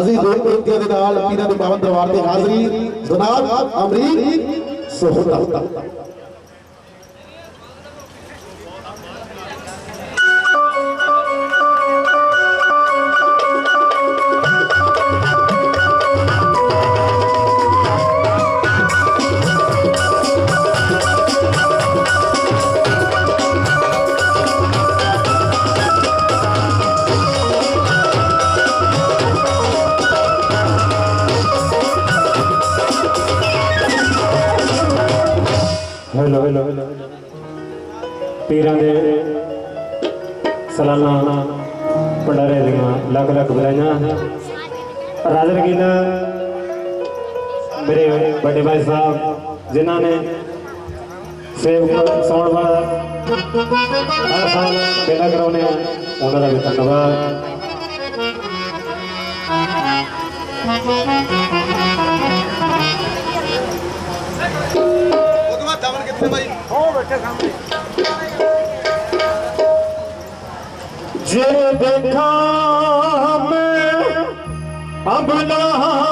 ਅਸੀਂ ਦੋ ਬੇਨਤੀਆਂ ਦੇ ਨਾਲ ਪੀਰਾਂ ਦੇ ਪਾਵਨ ਦਰਬਾਰ ਤੇ ਹਾਜ਼ਰੀ ਜਨਾਬ ਅਮਰੀਕ ਸੋਹਤਾ। ਪੀਰਾਂ ਦੇ ਸਲਾਨਾ ਭੰਡਾਰੇ ਦੀਆਂ ਲੱਖ ਲੱਖ ਬਰਾਈਆਂ ਰਾਜਾ ਰਗੀਲ ਮੇਰੇ ਵੱਡੇ ਭਾਈ ਸਾਹਿਬ ਜਿਨ੍ਹਾਂ ਨੇ ਸੇਵ ਸੌਣ ਵਾਲਾ ਹਰ ਸਾਲ ਮੇਲਾ ਕਰਾਉਨੇ ਆ ਉਹਨਾਂ ਦਾ ਵੀ ਧੰਨਵਾਦ। ਬਾਅਦ ਦਮਨ ਕਿੱਥੇ ਬਾਈ? ਜੇ ਦੇਖਾਂ ਮੈਂ ਅਬਲਾ ਬਲੇ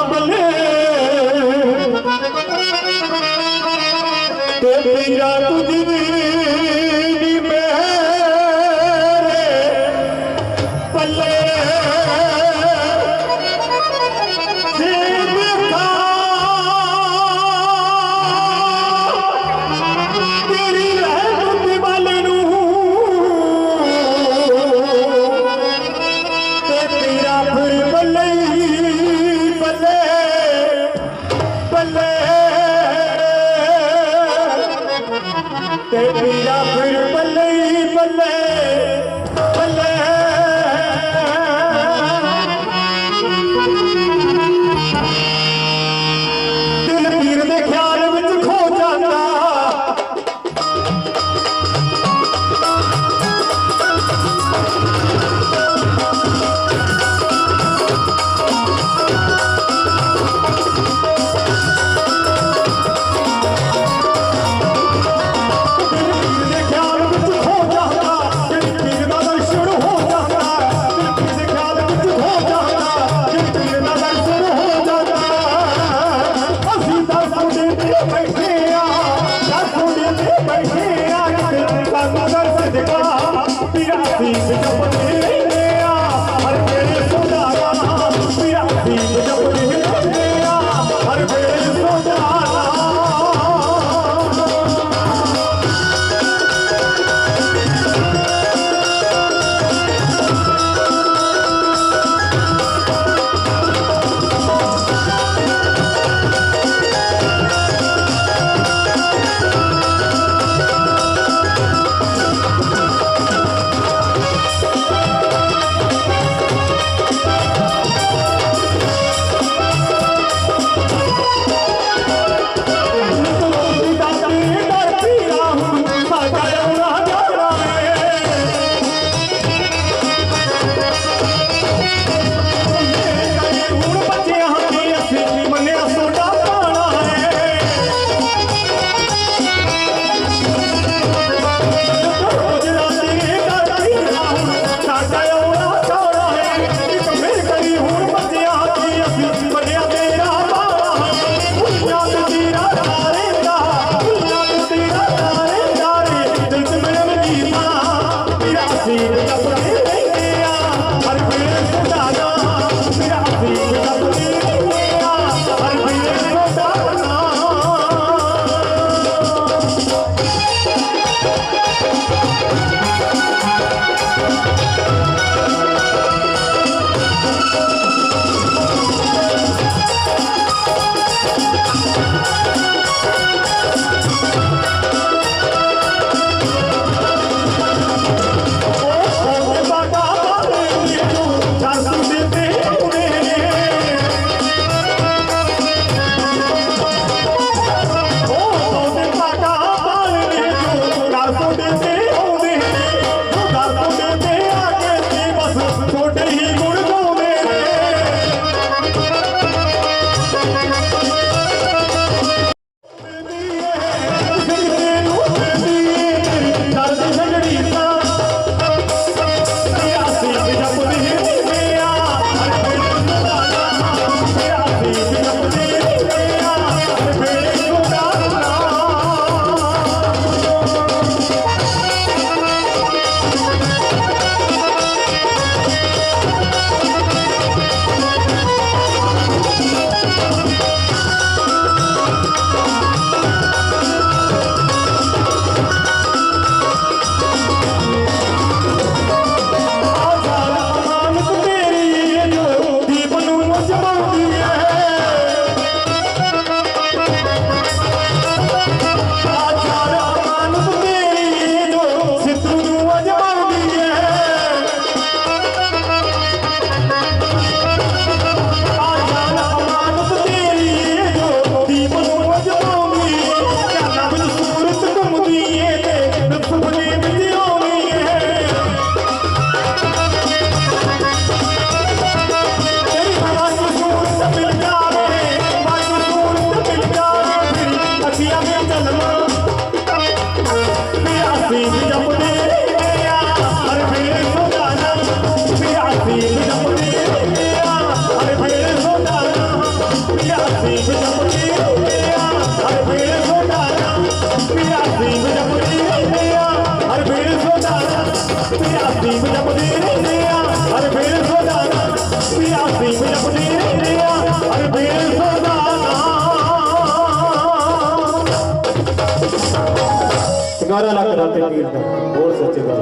ਦਾ ਤੇ ਪੀਰ ਦਾ, ਹੋਰ ਸੱਚੇ ਗੱਲ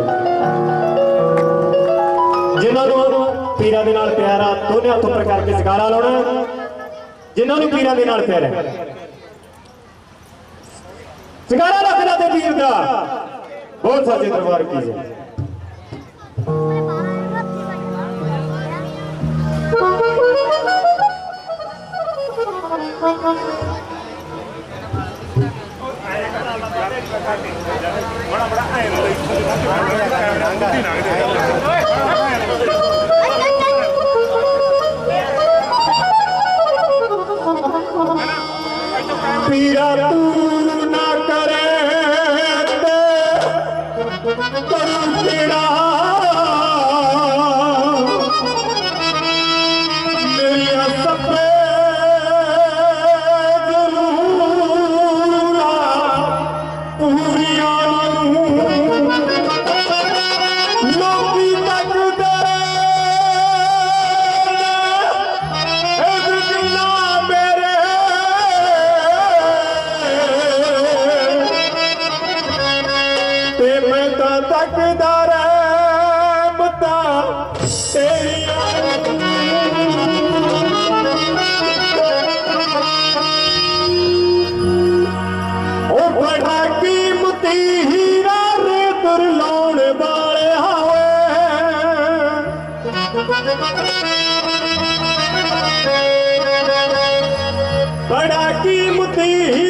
ਜਿਨ੍ਹਾਂ ਨੂੰ ਪੀਰਾਂ ਦੇ ਨਾਲ ਪਿਆਰ ਆ, ਦੋਨੇ ਹੱਥ ਉੱਪਰ ਕਰਕੇ ਸ਼ਿਕਾਰਾ ਲਾਉਣਾ ਜਿਨ੍ਹਾਂ ਨੂੰ ਪੀਰਾਂ ਦੇ ਨਾਲ ਪਿਆਰ ਹੈ। ਸ਼ਿਕਾਰਾ ਲੱਗਦਾ ਤੇ ਪੀਰ ਦਾ। ਬਹੁਤ ਸੱਚੇ ਦਰਬਾਰ ਕੀ ਹੈ। ਪੀਰਾ ਬੜਾ ਕੀਮਤੀ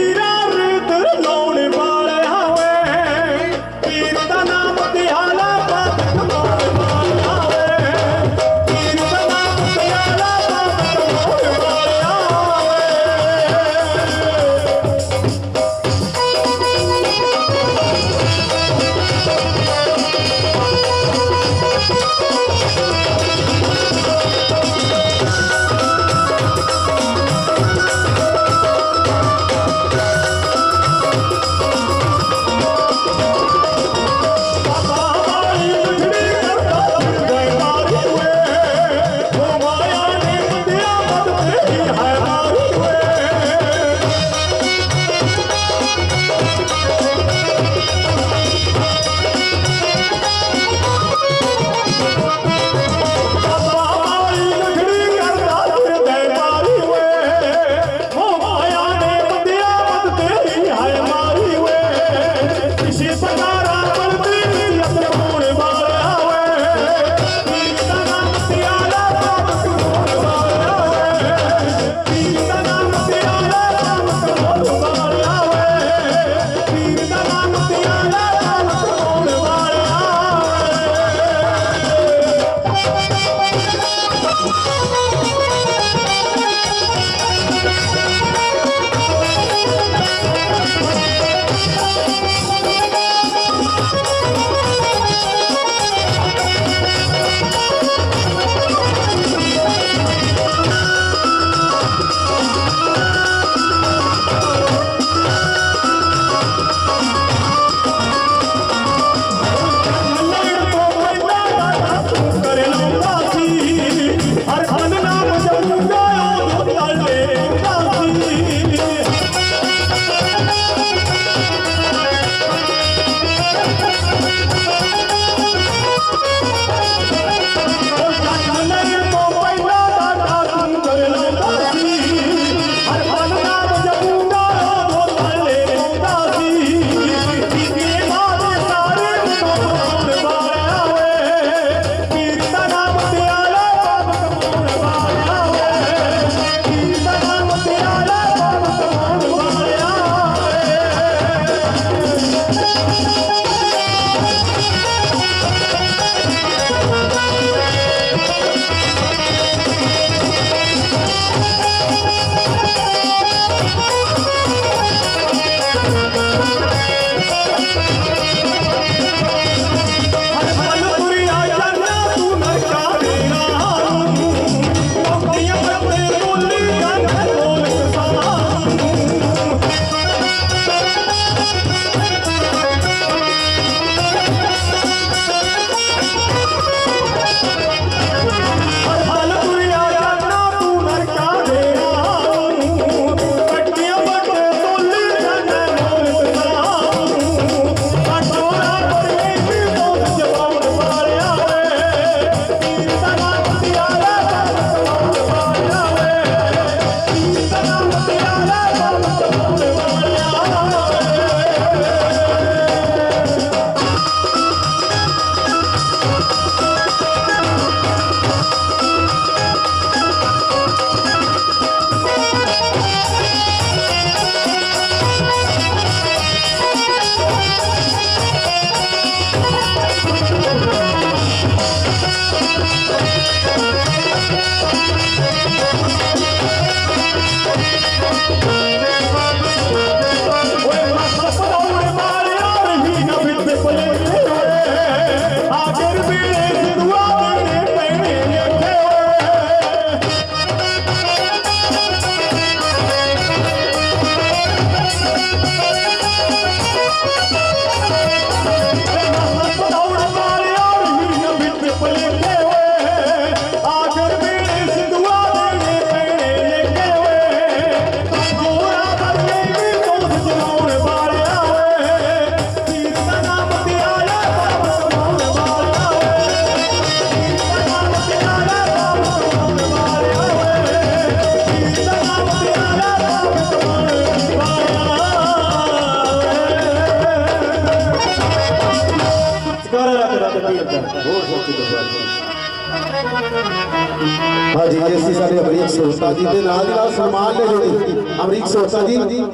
ਅਮਰੀਕ ਸੋਸਾ ਜੀ ਦੇ ਨਾਲ ਦੀ ਨਾਲ ਸਨਮਾਨ ਲੈ ਲਓ ਜੀ ਅਮਰੀਕ ਸੋਸਾ ਜੀ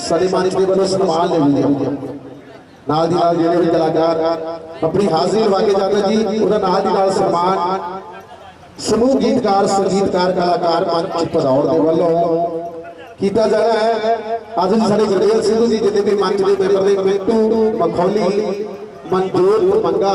ਸਾਡੇ ਮਾਨਿਕ ਦੇ ਵੱਲੋਂ ਸਨਮਾਨ ਲੈ ਲਓ ਜੀ ਨਾਲ ਦੀ ਨਾਲ ਜਿਹੜੇ ਵੀ ਕਲਾਕਾਰ ਆਪਣੀ ਹਾਜ਼ਰੀ ਲਵਾ ਕੇ ਜਾਂਦੇ ਜੀ ਉਹਦਾ ਨਾਲ ਦੀ ਨਾਲ ਸਨਮਾਨ ਸਮੂਹ ਗੀਤਕਾਰ ਸੰਗੀਤਕਾਰ ਕਲਾਕਾਰ ਮੰਚ ਪਧੌੜ ਦੇ ਵੱਲੋਂ ਕੀਤਾ ਜਾਣਾ ਹੈ ਅੱਜ ਜੀ ਸਾਡੇ ਗੁਰਦੇਵ ਸਿੰਘ ਜੀ ਜਿੰਨੇ ਵੀ ਮੰਚ ਦੇ ਮੈਂਬਰ ਨੇ ਮਿੰਟੂ ਮਖੌਲੀ ਮਨਜੋਤ ਮੰਗਾ